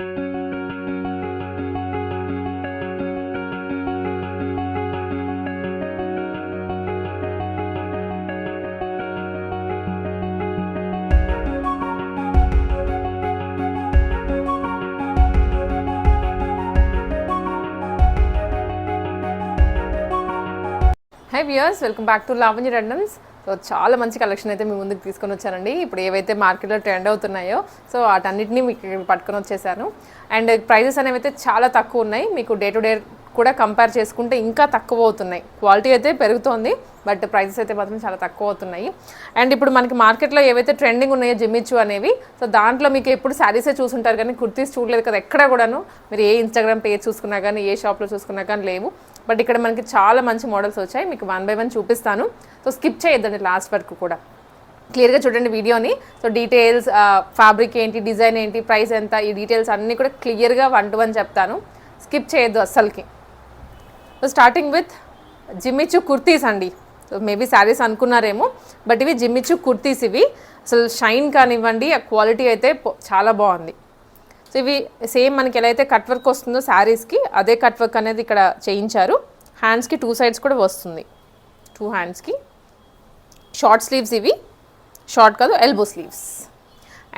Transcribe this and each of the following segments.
Hi viewers, welcome back to Lavanya Randoms. So చాలా మంచి collection అయితే మీ ముందుకు తీసుకొని వచ్చానండి ఇప్పుడు ఏవైతే మార్కెట్లో ట్రెండ్ అవుతున్నాయో సో వాటన్నిటిని మీకు పట్టుకొని వచ్చేసాను. అండ్ ప్రైజెస్ అనేవి అయితే చాలా తక్కువ ఉన్నాయి. మీకు డే టు డే కూడా కంపేర్ చేసుకుంటే ఇంకా తక్కువ అవుతున్నాయి. క్వాలిటీ అయితే పెరుగుతోంది బట్ ప్రైజెస్ అయితే మాత్రం చాలా తక్కువ అవుతున్నాయి. అండ్ ఇప్పుడు మనకి మార్కెట్లో ఏవైతే ట్రెండింగ్ ఉన్నాయో జిమ్మిచ్చు అనేవి సో దాంట్లో మీకు ఎప్పుడు శారీసే చూసుంటారు కానీ కుర్తీస్ చూడలేదు కదా ఎక్కడ కూడాను. మీరు ఏ ఇన్స్టాగ్రామ్ పేజ్ చూసుకున్నా కానీ ఏ షాప్లో చూసుకున్నా కానీ లేవు. బట్ ఇక్కడ మనకి చాలా మంచి మోడల్స్ వచ్చాయి. మీకు వన్ బై వన్ చూపిస్తాను. సో స్కిప్ చేయొద్దండి లాస్ట్ వరకు కూడా. క్లియర్గా చూడండి వీడియోని. సో డీటెయిల్స్ ఫ్యాబ్రిక్ ఏంటి డిజైన్ ఏంటి ప్రైస్ ఎంత ఈ డీటెయిల్స్ అన్నీ కూడా క్లియర్గా వన్ టు వన్ చెప్తాను. స్కిప్ చేయొద్దు అస్సలకి. So starting with Jimmy Choo kurtis అండి. సో మేబీ శారీస్ అనుకున్నారేమో బట్ ఇవి జిమ్మిచ్చు కుర్తీస్ ఇవి. అసలు షైన్ కానివ్వండి ఆ క్వాలిటీ అయితే చాలా బాగుంది. సో ఇవి సేమ్ మనకి ఎలా అయితే కట్ వర్క్ వస్తుందో శారీస్కి అదే కట్ వర్క్ అనేది ఇక్కడ చేయించారు. హ్యాండ్స్కి టూ సైడ్స్ కూడా వస్తుంది. టూ హ్యాండ్స్కి షార్ట్ స్లీవ్స్ ఇవి. షార్ట్ కాదు ఎల్బో స్లీవ్స్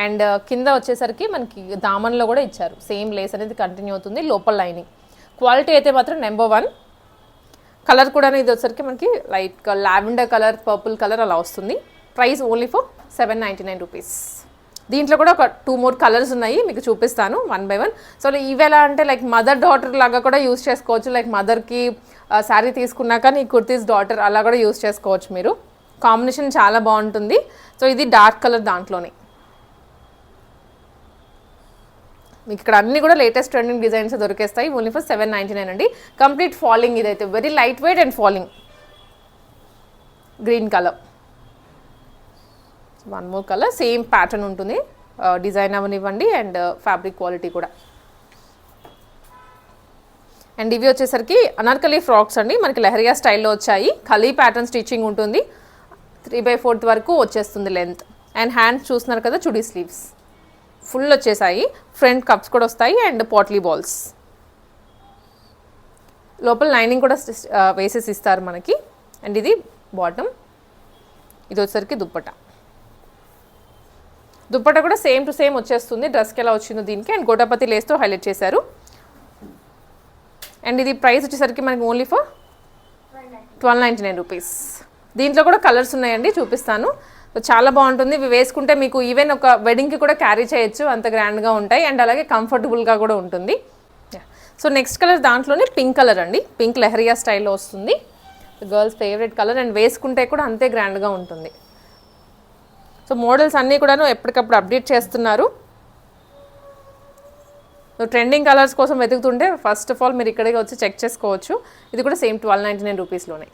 అండ్ కింద వచ్చేసరికి మనకి దామన్లో కూడా ఇచ్చారు. సేమ్ లేస్ అనేది కంటిన్యూ అవుతుంది లోపల లైనింగ్ క్వాలిటీ అయితే మాత్రం నెంబర్ వన్ కలర్ కూడా ఇది వచ్చరికి మనకి light lavender colour purple colour అలా వస్తుంది. Price only for seven ninety nine rupees దీంట్లో కూడా ఒక టూ మోర్ కలర్స్ ఉన్నాయి మీకు చూపిస్తాను వన్ బై వన్ సో ఇవి ఎలా అంటే లైక్ మదర్ డాటర్ లాగా కూడా యూస్ చేసుకోవచ్చు. లైక్ మదర్కి శారీ తీసుకున్నాక నీ కుర్తీస్ డాటర్ అలా కూడా యూస్ చేసుకోవచ్చు మీరు. కాంబినేషన్ చాలా బాగుంటుంది. సో ఇది డార్క్ కలర్ దాంట్లోనే. మీకు ఇక్కడ అన్ని కూడా latest trending designs దొరికేస్తాయి. Only for seven ninety nine అండి. కంప్లీట్ ఫాలింగ్ ఇదైతే. Very light weight and falling green colour one more colour same pattern ఉంటుంది. Uh, డిజైన్ అవనివ్వండి అండ్ ఫ్యాబ్రిక్ క్వాలిటీ కూడా. అండ్ ఇవి వచ్చేసరికి అనార్కలి ఫ్రాక్స్ అండి. మనకి లెహరియా స్టైల్లో వచ్చాయి. ఖలీ ప్యాటర్న్ స్టిచ్చింగ్ ఉంటుంది. త్రీ బై ఫోర్త్ వరకు వచ్చేస్తుంది లెంత్ అండ్ హ్యాండ్స్ చూస్తున్నారు కదా చుడీ స్లీవ్స్ ఫుల్ వచ్చేసాయి. ఫ్రంట్ కప్స్ కూడా వస్తాయి అండ్ పాట్లీ బాల్స్ లోపల లైనింగ్ కూడా uh, వేసేసి ఇస్తారు మనకి. అండ్ ఇది బాటమ్ ఇది వచ్చేసరికి దుప్పట. దుప్పట కూడా సేమ్ టు సేమ్ వచ్చేస్తుంది. డ్రెస్కి ఎలా వచ్చిందో దీనికి. అండ్ గోటాపతి లేస్తో హైలైట్ చేశారు. అండ్ ఇది ప్రైస్ వచ్చేసరికి మనకి only for twelve ninety nine rupees. దీంట్లో కూడా కలర్స్ ఉన్నాయండి చూపిస్తాను. చాలా బాగుంటుంది. ఇవి వేసుకుంటే మీకు ఈవెన్ ఒక వెడ్డింగ్కి కూడా క్యారీ చేయొచ్చు. అంత గ్రాండ్గా ఉంటాయి. అండ్ అలాగే కంఫర్టబుల్గా కూడా ఉంటుంది. సో నెక్స్ట్ కలర్ దాంట్లోనే పింక్ కలర్ అండి. పింక్ లెహరియా స్టైల్లో వస్తుంది. గర్ల్స్ ఫేవరెట్ కలర్ అండ్ వేసుకుంటే కూడా అంతే గ్రాండ్గా ఉంటుంది. సో మోడల్స్ అన్నీ కూడాను ఎప్పటికప్పుడు అప్డేట్ చేస్తున్నారు. సో ట్రెండింగ్ కలర్స్ కోసం వెతుకుతుంటే ఫస్ట్ ఆఫ్ ఆల్ మీరు ఇక్కడికి వచ్చి చెక్ చేసుకోవచ్చు. ఇది కూడా సేమ్ ట్వెల్వ్ నైంటీ నైన్ రూపీస్లోనే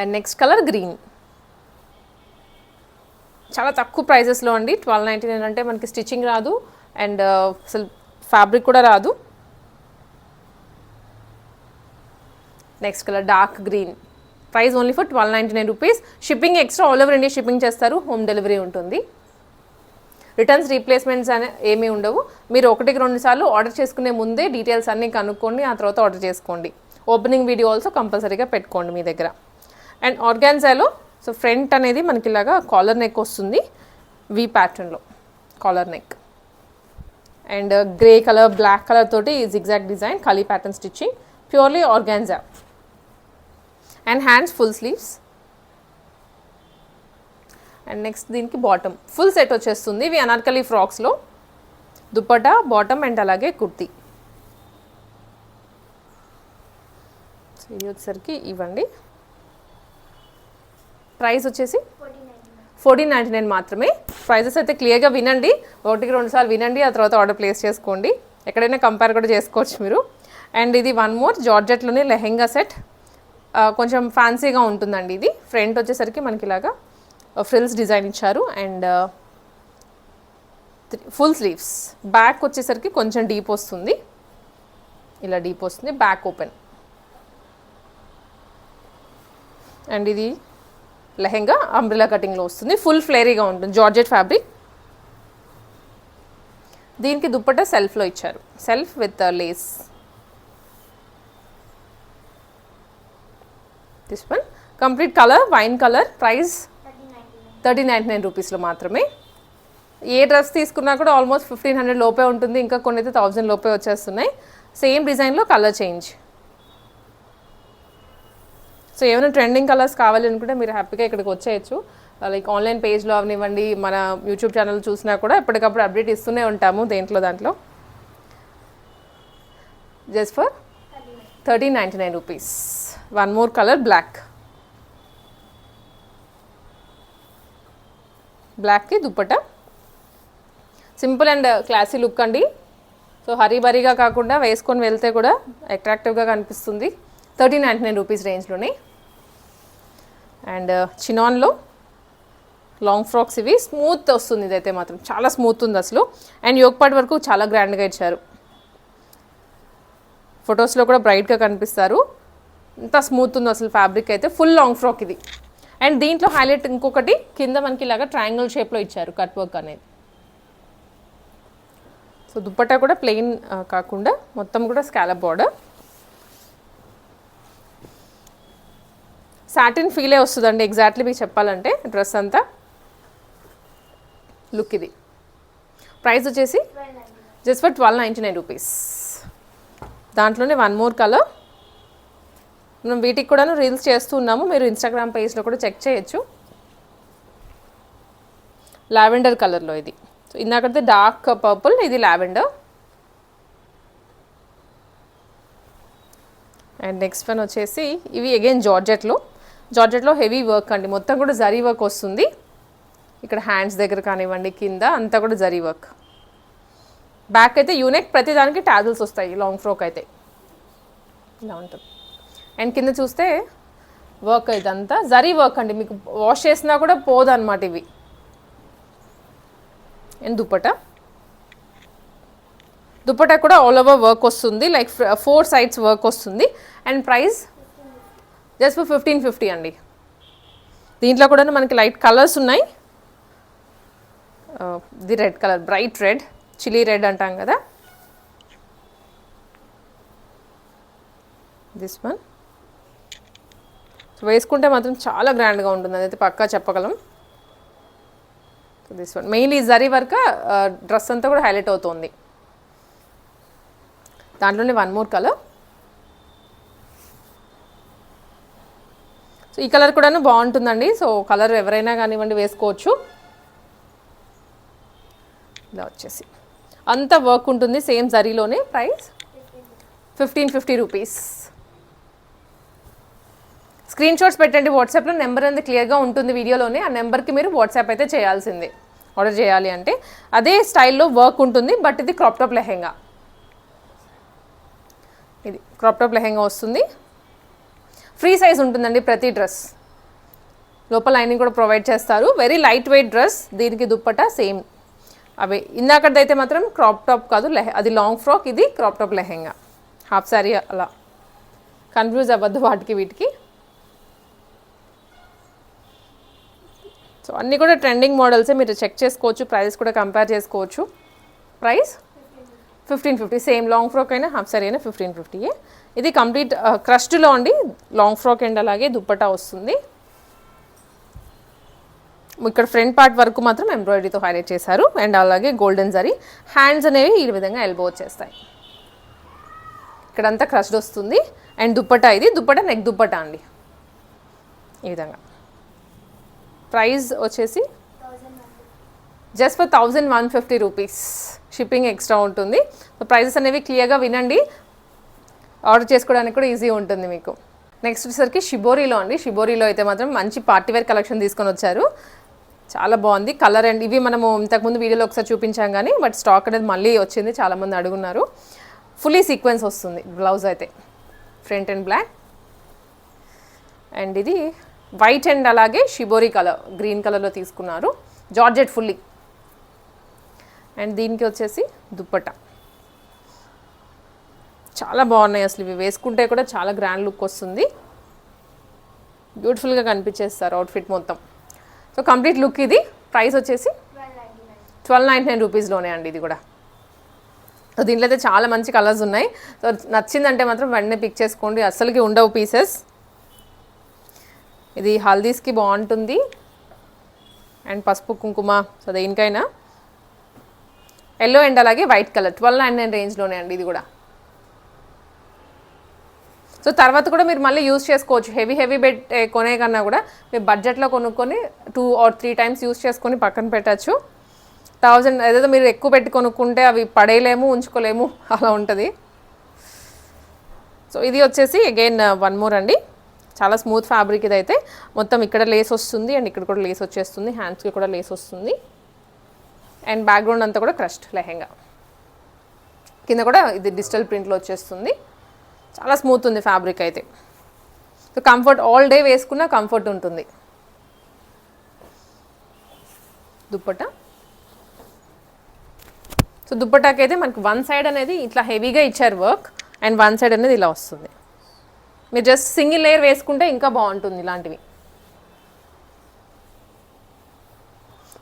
అండ్ నెక్స్ట్ కలర్ గ్రీన్ చాలా తక్కువ ప్రైజెస్లో అండి. ట్వెల్వ్ నైంటీ నైన్ అంటే మనకి స్టిచ్చింగ్ రాదు. అండ్ uh, అసలు ఫ్యాబ్రిక్ కూడా రాదు. Next colour dark green price only for twelve ninety nine rupees. Shipping extra all over India shipping చేస్తారు. హోమ్ డెలివరీ ఉంటుంది. రిటర్న్స్ రీప్లేస్మెంట్స్ అనే ఏమీ ఉండవు. మీరు ఒకటికి రెండు సార్లు ఆర్డర్ చేసుకునే ముందే డీటెయిల్స్ అన్నీ కనుక్కోండి ఆ తర్వాత ఆర్డర్ చేసుకోండి. ఓపెనింగ్ వీడియో ఆల్సో కంపల్సరీగా పెట్టుకోండి మీ దగ్గర. అండ్ ఆర్గాన్జాలో సో ఫ్రంట్ అనేది మనకి ఇలాగా కాలర్ నెక్ వస్తుంది. వి ప్యాటర్న్లో collar neck and grey colour black colour తోటి zigzag design kali pattern stitching purely organza and hands full sleeves. And next దీనికి బాటమ్. ఫుల్ సెట్ వచ్చేస్తుంది ఇవి అనార్కలి ఫ్రాక్స్లో. దుప్పటా బాటమ్ అండ్ అలాగే కుర్తీ. ఇది వచ్చేసరికి ఇవ్వండి. ప్రైస్ వచ్చేసి ఫోర్టీన్ నైంటీ నైన్ మాత్రమే. ప్రైజెస్ అయితే క్లియర్గా వినండి. ఒకటికి రెండు సార్లు వినండి ఆ తర్వాత ఆర్డర్ ప్లేస్ చేసుకోండి. ఎక్కడైనా కంపేర్ కూడా చేసుకోవచ్చు మీరు. అండ్ ఇది వన్ మోర్ జార్జెట్లోనే లెహెంగా సెట్. కొంచెం ఫ్యాన్సీగా ఉంటుందండి ఇది. ఫ్రంట్ వచ్చేసరికి మనకి ఇలాగా ఫ్రిల్స్ డిజైన్ ఇచ్చారు. అండ్ ఫుల్ స్లీవ్స్ బ్యాక్ వచ్చేసరికి కొంచెం డీప్ వస్తుంది. ఇలా డీప్ వస్తుంది. బ్యాక్ ఓపెన్ అండ్ ఇది లెహెంగా అంబ్రిలా కటింగ్లో వస్తుంది. ఫుల్ ఫ్లేరీగా ఉంటుంది. జార్జెట్ ఫ్యాబ్రిక్ దీనికి దుప్పట సెల్ఫ్లో ఇచ్చారు. Self with lace this one complete colour wine colour price thirty ninety nine రూపీస్లో మాత్రమే. ఏ డ్రెస్ తీసుకున్నా కూడా ఆల్మోస్ట్ ఫిఫ్టీన్ హండ్రెడ్ లోపే ఉంటుంది. ఇంకా కొన్ని అయితే థౌజండ్ లోపే వచ్చేస్తున్నాయి. సేమ్ డిజైన్లో కలర్ చేంజ్ సో ఏమైనా ట్రెండింగ్ కలర్స్ కావాలి అనుకుంటే మీరు హ్యాపీగా ఇక్కడికి వచ్చేయచ్చు. లైక్ ఆన్లైన్ పేజ్లో అవనివ్వండి మన యూట్యూబ్ ఛానల్ చూసినా కూడా ఎప్పటికప్పుడు అప్డేట్ ఇస్తూనే ఉంటాము దేంట్లో దాంట్లో. Just for thirteen ninety nine rupees one more colour black బ్లాక్కి dupatta? Simple and classy look అండి. సో హరీబరీగా కాకుండా వేసుకొని వెళ్తే కూడా అట్రాక్టివ్గా కనిపిస్తుంది. థర్టీన్ నైంటీ నైన్ రూపీస్ రేంజ్లోనే అండ్ చినాన్లో లాంగ్ ఫ్రాక్స్ ఇవి. స్మూత్ వస్తుంది ఇదైతే మాత్రం. చాలా స్మూత్ ఉంది అసలు. అండ్ యోగపాటి వరకు చాలా గ్రాండ్గా ఇచ్చారు. ఫొటోస్లో కూడా బ్రైట్గా కనిపిస్తారు. ఇంత స్మూత్ ఉంది అసలు ఫ్యాబ్రిక్ అయితే. ఫుల్ లాంగ్ ఫ్రాక్ ఇది. అండ్ దీంట్లో హైలైట్ ఇంకొకటి కింద మనకి ఇలాగా ట్రయాంగిల్ షేప్లో ఇచ్చారు కట్ వర్క్ అనేది. సో దుప్పట్టా కూడా ప్లెయిన్ కాకుండా మొత్తం కూడా స్కాలప్ బార్డర్ సాటిన్ ఫీలే వస్తుందండి ఎగ్జాక్ట్లీ మీకు చెప్పాలంటే డ్రెస్ అంతా. లుక్ ఇది. ప్రైస్ వచ్చేసి just for twelve ninety nine rupees దాంట్లోనే వన్ మోర్ కలర్ మనం వీటికి కూడాను రీల్స్ చేస్తున్నాము మీరు ఇన్స్టాగ్రామ్ పేజ్లో కూడా చెక్ చేయొచ్చు. లావెండర్ కలర్లో ఇది. సో ఇందాకైతే డార్క్ పర్పుల్ ఇది లావెండర్ అండ్ నెక్స్ట్ వన్ వచ్చేసి ఇవి అగైన్ జార్జెట్లో జార్జెట్లో హెవీ వర్క్ అండి. మొత్తం కూడా జరీ వర్క్ వస్తుంది. ఇక్కడ హ్యాండ్స్ దగ్గర కానివ్వండి కింద అంతా కూడా జరీ వర్క్ బ్యాక్ అయితే యూనెక్ ప్రతి దానికి టాజిల్స్ వస్తాయి. లాంగ్ ఫ్రోక్ అయితే. ఇలా ఉంటుంది. అండ్ కింద చూస్తే వర్క్ ఇదంతా. జరీ వర్క్ అండి. మీకు వాష్ చేసినా కూడా పోదు అనమాట ఇవి. అండ్ దుప్పట. దుప్పట కూడా ఆల్ ఓవర్ వర్క్ వస్తుంది. లైక్ ఫోర్ సైడ్స్ వర్క్ వస్తుంది. And price just for fifteen fifty అండి. దీంట్లో కూడా మనకి లైట్ కలర్స్ ఉన్నాయి. The red colour bright red chilli red అంటాం కదా. దిస్ వన్ సో వేసుకుంటే మాత్రం చాలా గ్రాండ్గా ఉంటుంది. అదైతే పక్కా చెప్పగలం. This one mainly zari work dress అంతా కూడా హైలైట్ అవుతుంది. దాంట్లోనే వన్ మోర్ కలర్ సో ఈ కలర్ కూడాను బాగుంటుందండి. సో కలర్ ఎవరైనా కానివ్వండి వేసుకోవచ్చు. ఇలా వచ్చేసి. అంత వర్క్ ఉంటుంది same జరీలోనే price fifteen fifty rupees screen shots పెట్టండి వాట్సాప్లో నెంబర్ అనేది క్లియర్గా ఉంటుంది వీడియోలోనే ఆ నెంబర్కి మీరు వాట్సాప్ అయితే చేయాల్సిందే. ఆర్డర్ చేయాలి అంటే. అదే స్టైల్లో వర్క్ ఉంటుంది బట్ ఇది క్రాప్ టాప్ లెహెంగా. ఇది క్రాప్ టాప్ లెహెంగా వస్తుంది. ఫ్రీ సైజ్ ఉంటుందండి ప్రతి డ్రెస్ లోపల లైనింగ్ కూడా ప్రొవైడ్ చేస్తారు. వెరీ లైట్ వెయిట్ డ్రెస్ దీనికి దుప్పట సేమ్ అవి ఇందాకదైతే మాత్రం క్రాప్ టాప్ కాదు లెహ అది లాంగ్ ఫ్రాక్ ఇది crop top lehenga. Half sari అలా. కన్ఫ్యూజ్ అవ్వద్దు వాటికి వీటికి. సో అన్నీ కూడా ట్రెండింగ్ మోడల్సే మీరు చెక్ చేసుకోవచ్చు ప్రైస్ కూడా కంపేర్ చేసుకోవచ్చు. Price fifteen fifty same long frock అయినా హాఫ్ సారీ అయినా ఫిఫ్టీన్ ఫిఫ్టీయే ఇది కంప్లీట్ క్రస్ట్లో uh, అండి. లాంగ్ ఫ్రాక్ అండ్ అలాగే దుప్పటా వస్తుంది. ఇక్కడ ఫ్రంట్ పార్ట్ వరకు మాత్రం ఎంబ్రాయిడరీతో హైలైట్ చేశారు. అండ్ అలాగే గోల్డెన్ జరీ హ్యాండ్స్ అనేవి ఈ విధంగా ఎల్బో వచ్చేస్తాయి. ఇక్కడంతా క్రష్డ్ వస్తుంది. అండ్ దుప్పటా ఇది. దుప్పటా నెక్ దుప్పటా అండి. ఈ విధంగా. ప్రైస్ వచ్చేసి just for thousand one fifty rupees shipping extra ఉంటుంది. సో ప్రైజెస్ అనేవి క్లియర్గా వినండి. ఆర్డర్ చేసుకోవడానికి కూడా ఈజీ ఉంటుంది మీకు. నెక్స్ట్ వచ్చేసరికి షిబోరీలో అండి. షిబోరీలో అయితే మాత్రం మంచి పార్టీ వేర్ కలెక్షన్ తీసుకొని వచ్చారు. చాలా బాగుంది. కలర్ అండ్ ఇవి మనము ఇంతకుముందు వీడియోలో ఒకసారి చూపించాం కానీ బట్ స్టాక్ అనేది మళ్ళీ వచ్చింది. చాలామంది అడుగున్నారు. ఫుల్లీ సీక్వెన్స్ వస్తుంది. బ్లౌజ్ అయితే. ఫ్రంట్ అండ్ బ్లాక్ అండ్ ఇది వైట్ అండ్ అలాగే షిబోరీ కలర్ గ్రీన్ కలర్లో తీసుకున్నారు. Georgette fully. అండ్ దీనికి వచ్చేసి దుప్పట చాలా బాగున్నాయి అసలు ఇవి. వేసుకుంటే కూడా చాలా గ్రాండ్ లుక్ వస్తుంది. బ్యూటిఫుల్గా కనిపించేస్తారు అవుట్ఫిట్ మొత్తం. సో కంప్లీట్ లుక్ ఇది. ప్రైస్ వచ్చేసి ట్వెల్వ్ నైంటీ నైన్ రూపీస్లోనే అండి ఇది కూడా. సో దీంట్లో అయితే చాలా మంచి కలర్స్ ఉన్నాయి. సో నచ్చిందంటే మాత్రం వెంటనే పిక్ చేసుకోండి. అస్సలకి ఉండవు పీసెస్ ఇది హల్దీస్కి బాగుంటుంది. అండ్ పసుపు కుంకుమ సో దేనికైనా. ఎల్లో అండ్ అలాగే white colour twelve nine nine రేంజ్లోనే అండి ఇది కూడా. సో తర్వాత కూడా మీరు మళ్ళీ యూస్ చేసుకోవచ్చు. హెవీ హెవీ బెడ్ కొనే కన్నా కూడా మీరు బడ్జెట్లో కొనుక్కొని two or three times use చేసుకొని పక్కన పెట్టచ్చు. థౌజండ్ ఏదైతే మీరు ఎక్కువ పెట్టి కొనుక్కుంటే అవి పడేయలేము ఉంచుకోలేము అలా ఉంటుంది. సో ఇది వచ్చేసి అగైన్ వన్ మోర్ అండి. చాలా స్మూత్ ఫ్యాబ్రిక్ ఇది అయితే మొత్తం ఇక్కడ లేస్ వస్తుంది అండ్ ఇక్కడ కూడా లేస్ వచ్చేస్తుంది. హ్యాండ్స్కి కూడా లేస్ వస్తుంది. అండ్ బ్యాక్గ్రౌండ్ అంతా కూడా క్రష్డ్ లెహెంగా. కింద కూడా ఇది డిజిటల్ ప్రింట్లో వచ్చేస్తుంది. చాలా స్మూత్ ఉంది ఫ్యాబ్రిక్ అయితే. సో కంఫర్ట్ ఆల్ డే వేసుకున్న కంఫర్ట్ ఉంటుంది. దుప్పట? సో దుప్పటాకి అయితే మనకి వన్ సైడ్ అనేది ఇట్లా హెవీగా ఇచ్చారు వర్క్ అండ్ వన్ సైడ్ అనేది ఇలా వస్తుంది. మీరు జస్ట్ సింగిల్ లేయర్ వేసుకుంటే ఇంకా బాగుంటుంది ఇలాంటివి.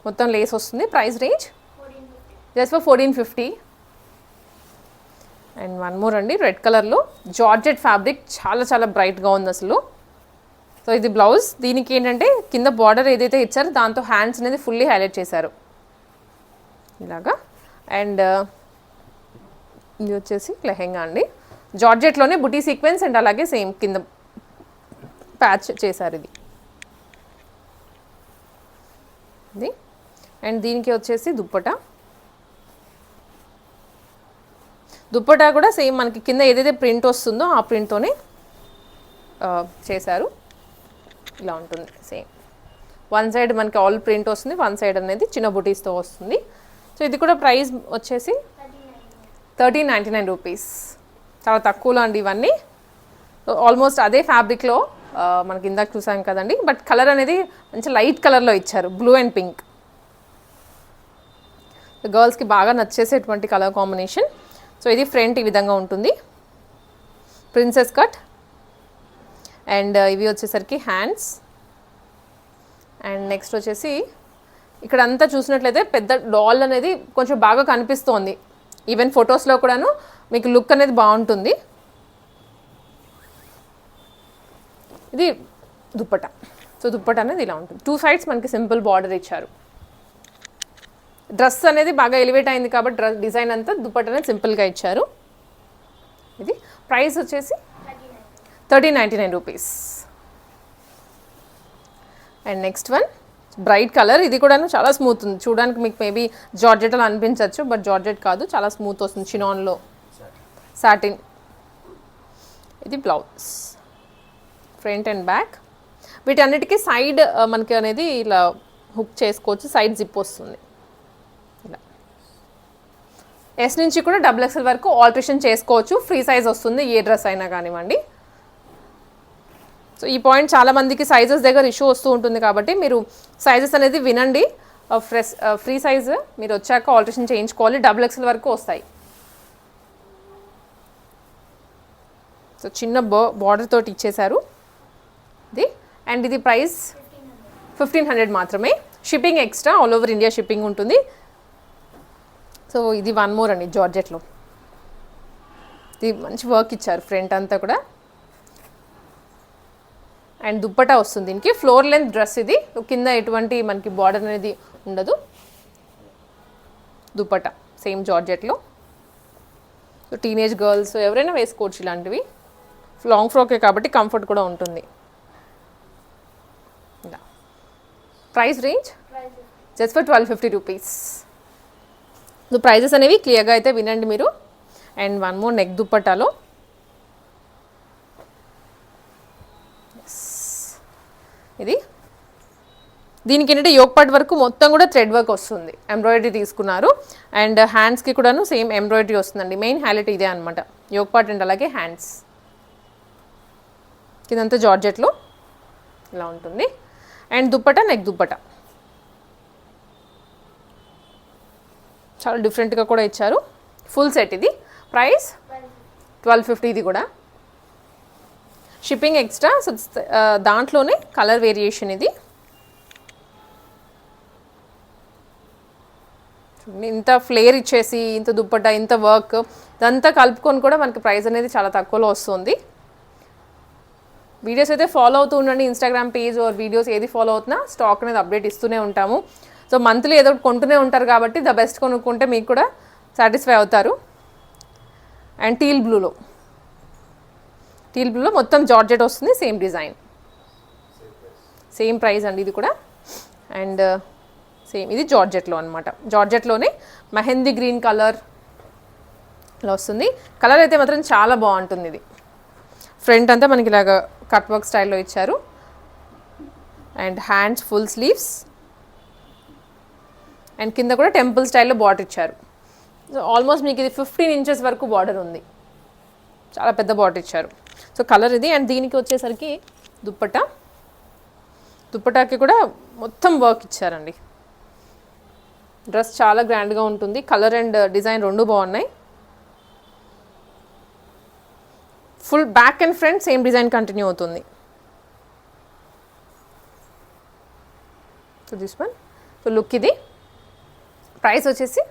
మొత్తం లేస్ వస్తుంది. Price range just for fourteen fifty and one more అండి రెడ్ కలర్లో జార్జెట్ ఫ్యాబ్రిక్ చాలా చాలా బ్రైట్గా ఉంది అసలు. సో ఇది బ్లౌజ్ దీనికి ఏంటంటే కింద బార్డర్ ఏదైతే ఇచ్చారో దాంతో హ్యాండ్స్ అనేది ఫుల్లీ హైలైట్ చేశారు. ఇలాగా. అండ్ uh, ఇది వచ్చేసి లెహెంగా అండి. జార్జెట్లోనే బుటీ సీక్వెన్స్ అండ్ అలాగే సేమ్ కింద ప్యాచ్ చేశారు ఇది. ఇది. అండ్ దీనికి వచ్చేసి దుప్పట. దుప్పటా కూడా సేమ్ మనకి కింద ఏదైతే ప్రింట్ వస్తుందో ఆ ప్రింట్తోనే చేశారు. ఇలా ఉంటుంది సేమ్. వన్ సైడ్ మనకి ఆల్ ప్రింట్ వస్తుంది వన్ సైడ్ అనేది చిన్న బుటీస్తో వస్తుంది. సో ఇది కూడా ప్రైస్ వచ్చేసి థర్టీన్ నైంటీ నైన్ రూపీస్. చాలా తక్కువలో అండి ఇవన్నీ. ఆల్మోస్ట్ అదే ఫ్యాబ్రిక్లో మనకి ఇందాక చూసాం కదండి. బట్ కలర్ అనేది మంచి లైట్ కలర్లో ఇచ్చారు బ్లూ అండ్ పింక్ గర్ల్స్కి బాగా నచ్చేసేటువంటి కలర్ కాంబినేషన్ సో ఇది ఫ్రంట్ ఈ విధంగా ఉంటుంది. ప్రిన్సెస్ కట్ అండ్ ఇవి వచ్చేసరికి హ్యాండ్స్ అండ్ నెక్స్ట్ వచ్చేసి ఇక్కడ అంతా చూసినట్లయితే పెద్ద డాల్ అనేది కొంచెం బాగా కనిపిస్తోంది. ఈవెన్ ఫొటోస్లో కూడాను మీకు లుక్ అనేది బాగుంటుంది. ఇది దుప్పట. సో దుప్పట అనేది ఇలా ఉంటుంది. టూ సైడ్స్ మనకి సింపుల్ బార్డర్ ఇచ్చారు. డ్రెస్ అనేది బాగా ఎలివేట్ అయింది కాబట్టి డ్రెస్ డిజైన్ అంతా దుప్పట అనేది సింపుల్గా ఇచ్చారు. ఇది ప్రైస్ వచ్చేసి thirty ninety nine rupees and next one bright colour ఇది కూడా చాలా స్మూత్ ఉంది. చూడడానికి మీకు మేబీ జార్జెట్ అలా అనిపించవచ్చు బట్ జార్జెట్ కాదు. చాలా స్మూత్ వస్తుంది చినాన్లో. సాటిన్ ఇది బ్లౌజ్ ఫ్రంట్ అండ్ బ్యాక్ వీటన్నిటికీ సైడ్ uh, మనకి అనేది ఇలా హుక్ చేసుకోవచ్చు. సైడ్ జిప్ వస్తుంది. ఇలా. ఎస్ నుంచి కూడా డబుల్ ఎక్స్ఎల్ వరకు ఆల్ట్రేషన్ చేసుకోవచ్చు. ఫ్రీ సైజ్ వస్తుంది. ఏ డ్రెస్ అయినా కానివ్వండి. సో ఈ పాయింట్ చాలా మందికి సైజెస్ దగ్గర ఇష్యూ వస్తూ ఉంటుంది కాబట్టి మీరు సైజెస్ అనేది వినండి. ఫ్రెష్ ఫ్రీ సైజ్ మీరు వచ్చాక ఆల్ట్రేషన్ చేయించుకోవాలి. డబుల్ ఎక్స్ఎల్ వరకు వస్తాయి. సో చిన్న బో బార్డర్ తోటి ఇచ్చేశారు. ఇది. అండ్ ఇది ప్రైస్ ఫిఫ్టీన్ హండ్రెడ్ మాత్రమే. Shipping extra all over India shipping ఉంటుంది. సో ఇది వన్ మోర్ అండి జార్జెట్లో. ఇది మంచి వర్క్ ఇచ్చారు ఫ్రంట్ అంతా కూడా. అండ్ దుప్పటా వస్తుంది దీనికి. ఫ్లోర్ లెంత్ డ్రెస్ ఇది. కింద ఎటువంటి మనకి బార్డర్ అనేది ఉండదు. దుప్పటా సేమ్ జార్జెట్లో. సో టీనేజ్ గర్ల్స్ ఎవరైనా వేసుకోవచ్చు ఇలాంటివి. లాంగ్ ఫ్రాకే కాబట్టి కంఫర్ట్ కూడా ఉంటుంది. Price range just for twelve fifty rupees prices అనేవి క్లియర్గా అయితే వినండి మీరు. అండ్ వన్ మోర్ నెక్ దుప్పటాలో. ఇది. దీనికి ఏంటంటే యోగపాట్ వరకు మొత్తం కూడా థ్రెడ్ వర్క్ వస్తుంది. ఎంబ్రాయిడరీ తీసుకున్నారు. అండ్ హ్యాండ్స్కి కూడాను సేమ్ ఎంబ్రాయిడరీ వస్తుందండి. మెయిన్ హైలైట్ ఇదే అనమాట యోగపాట్ అండ్ అలాగే హ్యాండ్స్ ఇదంతా జార్జెట్లో ఇలా ఉంటుంది. And dupatta neck dupatta. చాలా డిఫరెంట్గా కూడా ఇచ్చారు. ఫుల్ సెట్ ఇది. ప్రైస్? ట్వెల్వ్ ఫిఫ్టీ ఇది కూడా. షిప్పింగ్ ఎక్స్ట్రా సో దాంట్లోనే కలర్ వేరియేషన్ ఇది. ఇంత ఫ్లేర్ ఇచ్చేసి ఇంత దుప్పట ఇంత వర్క్ ఇదంతా కలుపుకొని కూడా మనకి ప్రైస్ అనేది చాలా తక్కువలో వస్తుంది. వీడియోస్ అయితే ఫాలో అవుతూ ఉండండి. ఇన్స్టాగ్రామ్ పేజ్ ఓర్ వీడియోస్ ఏది ఫాలో అవుతున్నా స్టాక్ అనేది అప్డేట్ ఇస్తూనే ఉంటాము. సో మంత్లీ ఏదో ఒకటి కొంటూనే ఉంటారు కాబట్టి ద బెస్ట్ కొనుక్కుంటే మీకు కూడా సాటిస్ఫై అవుతారు. అండ్ టీల్ బ్లూలో టీల్ బ్లూలో మొత్తం జార్జెట్ వస్తుంది సేమ్ డిజైన్ సేమ్ ప్రైస్ అండి ఇది కూడా. అండ్ సేమ్ uh, ఇది జార్జెట్లో అనమాట జార్జెట్లోనే మెహందీ గ్రీన్ కలర్ ఇలా వస్తుంది. కలర్ అయితే మాత్రం చాలా బాగుంటుంది ఇది. ఫ్రంట్ అంతా మనకి ఇలాగ కట్ వర్క్ స్టైల్లో ఇచ్చారు. And hands full sleeves. And కింద కూడా టెంపుల్ స్టైల్లో బార్డర్ ఇచ్చారు. సో ఆల్మోస్ట్ మీకు ఇది ఫిఫ్టీన్ ఇంచెస్ వరకు బార్డర్ ఉంది. చాలా పెద్ద బార్డర్ ఇచ్చారు. సో కలర్ ఇది. అండ్ దీనికి వచ్చేసరికి దుప్పట. దుప్పటాకి కూడా మొత్తం వర్క్ ఇచ్చారండి. డ్రెస్ చాలా గ్రాండ్గా ఉంటుంది. కలర్ అండ్ డిజైన్ రెండు బాగున్నాయి. Full back and front same design continue అవుతుంది. So this one so look ఇది. ప్రైస్ వచ్చేసి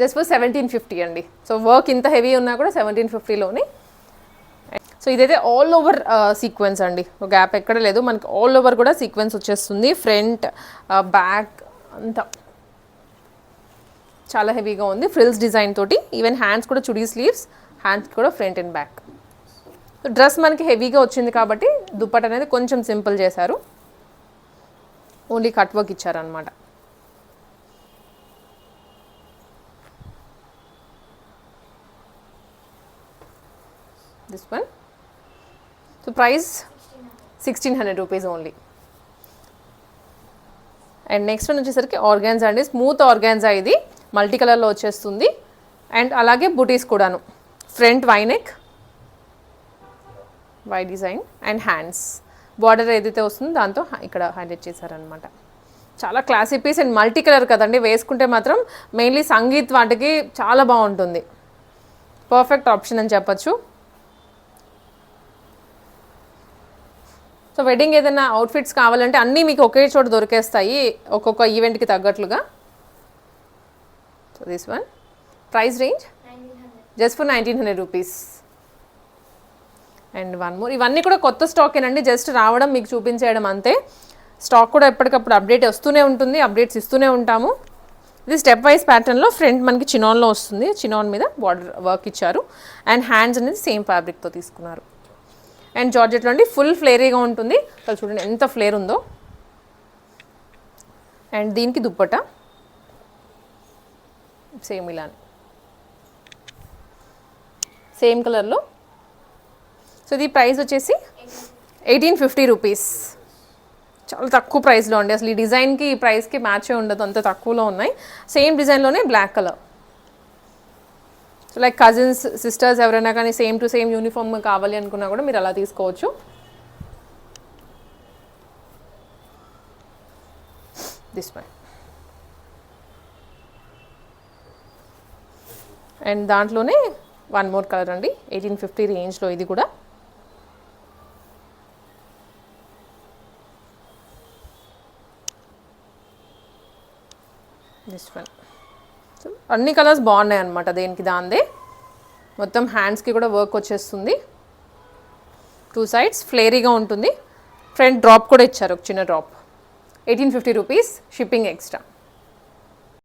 జస్ట్ ఫర్ సెవెంటీన్ ఫిఫ్టీ అండి. సో వర్క్ ఇంత హెవీ ఉన్నా కూడా సెవెంటీన్ ఫిఫ్టీలోని సో ఇదైతే ఆల్ ఓవర్ సీక్వెన్స్ అండి. గ్యాప్ ఎక్కడ లేదు. మనకి ఆల్ ఓవర్ కూడా సీక్వెన్స్ వచ్చేస్తుంది. ఫ్రంట్ బ్యాక్ uh, అంతా చాలా హెవీగా ఉంది. ఫ్రిల్స్ డిజైన్ తోటి. ఈవెన్ హ్యాండ్స్ కూడా చుడీ స్లీవ్స్ హ్యాండ్స్ కూడా ఫ్రంట్ అండ్ బ్యాక్ డ్రెస్ మనకి హెవీగా వచ్చింది కాబట్టి దుప్పట అనేది కొంచెం సింపుల్ చేశారు. ఓన్లీ కట్ వర్క్ ఇచ్చారనమాట this one so price sixteen hundred rupees only and next one వచ్చేసరికి ఆర్గాన్జా అండి. స్మూత్ ఆర్గాన్జా ఇది. మల్టీ కలర్లో వచ్చేస్తుంది. అండ్ అలాగే బుటీస్ కూడాను. Front V neck V design and hands border ఏదైతే వస్తుందో దాంతో ఇక్కడ హైలైట్ చేశారనమాట చాలా classy piece and multi colour కదండి. వేసుకుంటే మాత్రం మెయిన్లీ సంగీత్ వాటికి చాలా బాగుంటుంది. పర్ఫెక్ట్ ఆప్షన్ అని చెప్పొచ్చు. సో వెడ్డింగ్ ఏదైనా అవుట్ఫిట్స్ కావాలంటే అన్నీ మీకు ఒకే చోట దొరికేస్తాయి. ఒక్కొక్క ఈవెంట్కి తగ్గట్లుగా. So this one price range just for nineteen hundred rupees and one more. ఇవన్నీ కూడా కొత్త స్టాకేనండి జస్ట్ రావడం మీకు చూపించేయడం అంతే. స్టాక్ కూడా ఎప్పటికప్పుడు అప్డేట్ వస్తూనే ఉంటుంది అప్డేట్స్ ఇస్తూనే ఉంటాము. ఇది స్టెప్ వైజ్ ప్యాటర్న్లో ఫ్రంట్ మనకి చినాన్లో వస్తుంది. చినాన్ మీద బార్డర్ వర్క్ ఇచ్చారు. అండ్ హ్యాండ్స్ అనేది సేమ్ ఫ్యాబ్రిక్తో తీసుకున్నారు. అండ్ జార్జెట్లో అండి ఫుల్ ఫ్లేరీగా ఉంటుంది. అసలు చూడండి ఎంత ఫ్లేర్ ఉందో. అండ్ దీనికి దుప్పట. సేమ్ ఇలానే. సేమ్ కలర్లో సో ఇది ప్రైస్ వచ్చేసి ఎయిటీన్ ఫిఫ్టీ రూపీస్ చాలా తక్కువ ప్రైస్లో ఉండే అసలు ఈ డిజైన్కి ఈ ప్రైస్కి మ్యాచే ఉండదు. అంత తక్కువలో ఉన్నాయి. Same డిజైన్లోనే black colour so like cousins sisters ఎవరైనా కానీ సేమ్ టు సేమ్ యూనిఫామ్ కావాలి అనుకున్నా కూడా మీరు అలా తీసుకోవచ్చు. దిస్ వన్ అండ్ దాంట్లోనే వన్ మోర్ కలర్ అండి. ఎయిటీన్ ఫిఫ్టీ రేంజ్లో ఇది కూడా. దిస్ వన్ సో అన్ని కలర్స్ బాగున్నాయి అనమాట దేనికి దాందే. మొత్తం హ్యాండ్స్కి కూడా వర్క్ వచ్చేస్తుంది. టూ సైడ్స్ ఫ్లేరీగా ఉంటుంది. ఫ్రంట్ డ్రాప్ కూడా ఇచ్చారు ఒక చిన్న drop eighteen fifty rupees shipping extra